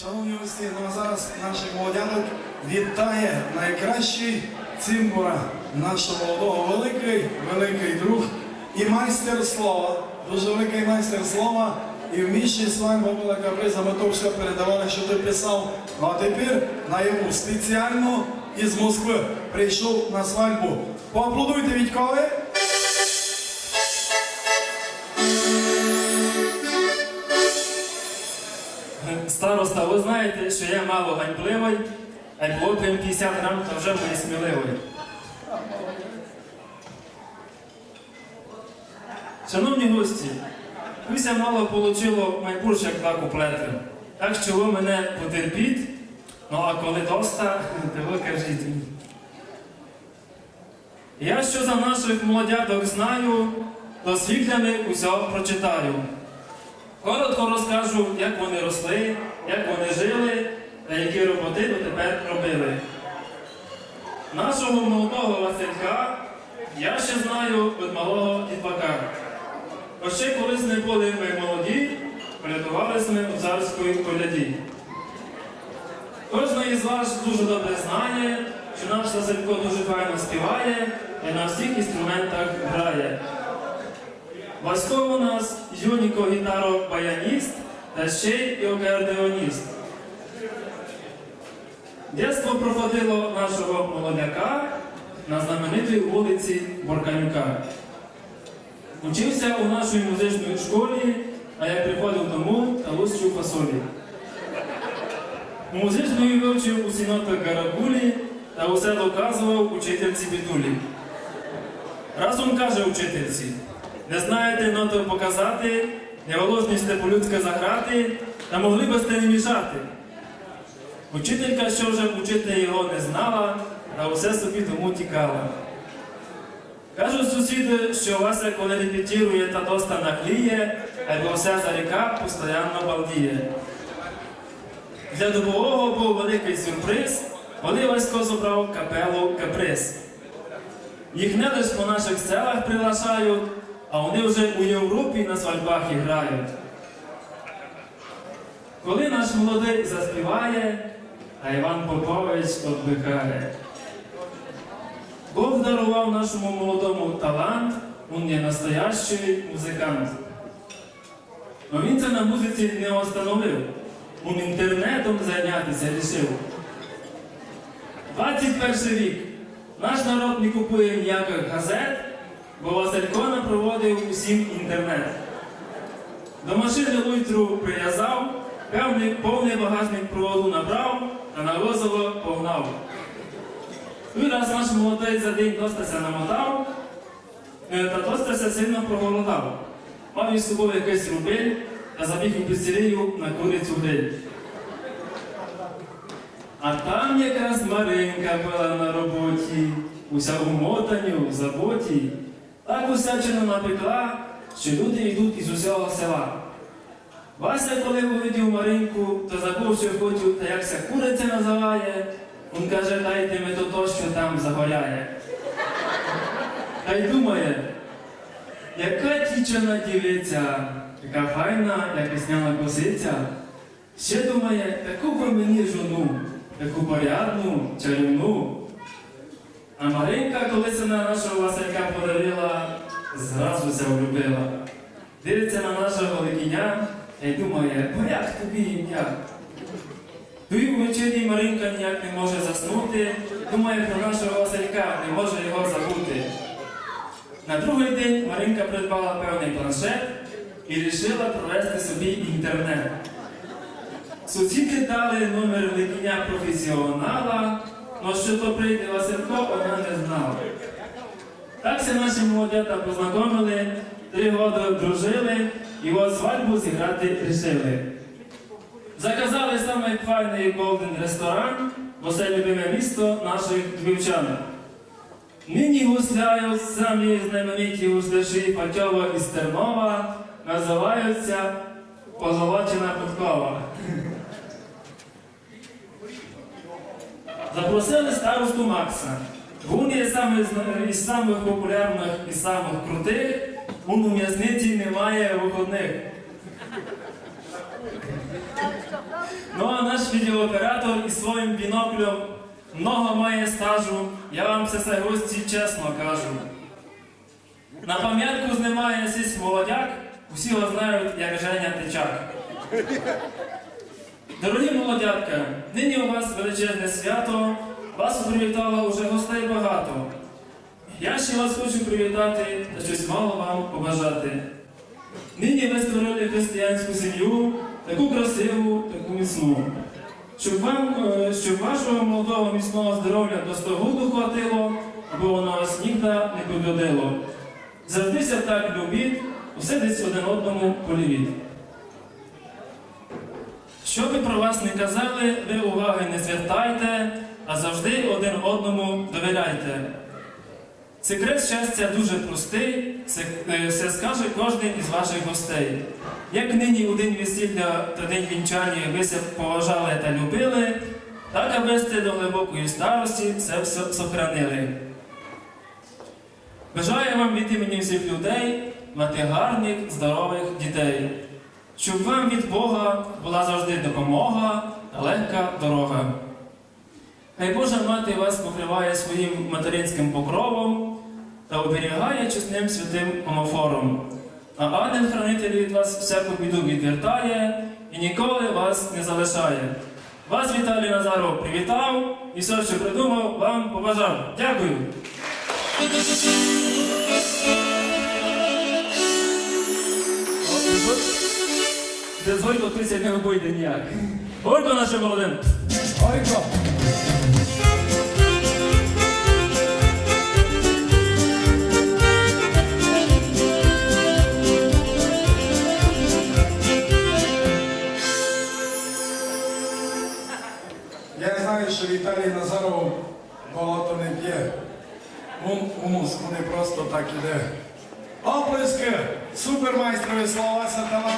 Шановні гості, ну а зараз наших молодянок вітає найкращий цимбура нашого молодого великий, великий друг і майстер слова, дуже великий майстер слова. І в Міші з вами була каприза, все передавали, що ти писав. Ну а тепер наяву спеціально із Москви прийшов на свадьбу. Поаплодуйте Вітькові. Староста, ви знаєте, що я мало ганьбливий, а як вип'ємо 50 грам, то вже буде сміливий. Шановні гості, Куся мало получило майбурш як два куплети. Так що ви мене потерпіть, ну а коли доста, то ви кажіть. Я що за наших молодяток знаю, то світлями усього прочитаю. Коротко розкажу, як вони росли, як вони жили та які роботи дотепер робили. Нашого молодого Василька я ще знаю від малого дідбака. Бо ще колись не були ми молоді, порятувалися ми у царської коляді. Кожен із вас дуже добре знає, що наш Василько дуже файно співає і на всіх інструментах грає. Васько у нас юніко гітаро-баяніст та ще й акордеоніст. Дєтство проходило нашого молодяка на знаменитій вулиці Борканюка. Учився у нашій музичній школі, а як приходив дому та лущив фасолі. У музичної вивчив усі ноти гарагулі та усе доказував учительці бідулі. Разом каже учительці, не знаєте ноту показати, неволожність по-людськи заграти, та могли би сте не мішати. Учителька, що вже вчити його не знала, та усе собі тому тікала. Кажуть сусіди, що Вася, коли репетірує та доста нагліє, а його вся заріка постійно балдіє. Для дубового був великий сюрприз, коли Васько зібрав капелу каприз. Їх не лише по наших селах приглашають, а вони вже у Європі на свадьбах і грають. Коли наш молодий заспіває, а Іван Попович віддихає. Бог дарував нашому молодому талант, він є настоящий музикант. Но він це на музиці не остановив. Він інтернетом зайнятися рішив. 21 рік. Наш народ не купує ніяких газет, бо Василько нам проводив усім інтернет. До машини луйтру прив'язав, певний повний багажник проводу набрав, а на Лозово погнав. Той раз наш молодий за день достася намотав, е, та достася сильно проголодав. Мав із собою якийсь рубель та забіг у піцерію на курицю гриль. А там якраз Маринка була на роботі, уся умотаню, в заботі. Так усячину напекла, що люди йдуть із усього села. Вася, коли увидів Маринку, то забув, що хотів, та якся куриця називає, він каже, дайте ми то то, що там загоряє. Та й думає, яка тічана дівиця, яка файна, як весняна косиця. Ще думає, таку би мені жону, таку порядну, чарівну. А Маринка, коли це на нашого Василька подарила, зразу ся влюбила. Дивиться на нашого Великіня і думає, бо як тобі ім'я? Тої ввечері Маринка ніяк не може заснути, думає про нашого Василька, не може його забути. На другий день Маринка придбала певний планшет і вирішила провести собі інтернет. Сусіди дали номер ликіня професіонала, але що то прийде Василько, вона не знала. Так се наші молодята познайомили, три роки дружили і от свадьбу зіграти рішили. Заказали саме файний голден ресторан, бо це любиме місто наших львівчан. Нині гусляють самі знамениті гуслярі Патьова і Стернова, називаються Позолочена Подкова. Запросили старосту Макса. Він є саме із самих популярних і самих крутих, у м'ясниці не має виходних. Ну а наш відеооператор із своїм біноклем много має стажу, я вам це все гості чесно кажу. На пам'ятку знімає сісь молодяк, усі його знають, як Женя Тичак. Дорогі молодятка, нині у вас величезне свято, вас привітало уже гостей багато. Я ще вас хочу привітати та щось мало вам побажати. Нині ви створили християнську сім'ю, таку красиву, таку міцну. Щоб вам, е, щоб вашого молодого міцного здоров'я до стогуду хватило, аби воно вас нігде не підводило. Завжди ся так любіть, усе десь один одному полюбіть. Що би про вас не казали, ви уваги не звертайте, а завжди один одному довіряйте. Секрет щастя дуже простий, це, е, все скаже кожен із ваших гостей. Як нині у день весілля та день вінчання ви се поважали та любили, так аби сте до глибокої старості це все сохранили. Бажаю вам від імені всіх людей мати гарних, здорових дітей, щоб вам від Бога була завжди допомога та легка дорога. Хай Божа мати вас покриває своїм материнським покровом та оберігає чесним святим омофором. А ангел-хранитель від вас всяку біду відвертає і ніколи вас не залишає. Вас Віталій Назаров привітав і все, що придумав, вам побажав. Дякую. Без Гойко не обойде ніяк. Гойко нашим молодим. Ойко! Багато не п'є. Ум, у мозку не просто так іде. Оплески! Супермайстрові слова Сатана!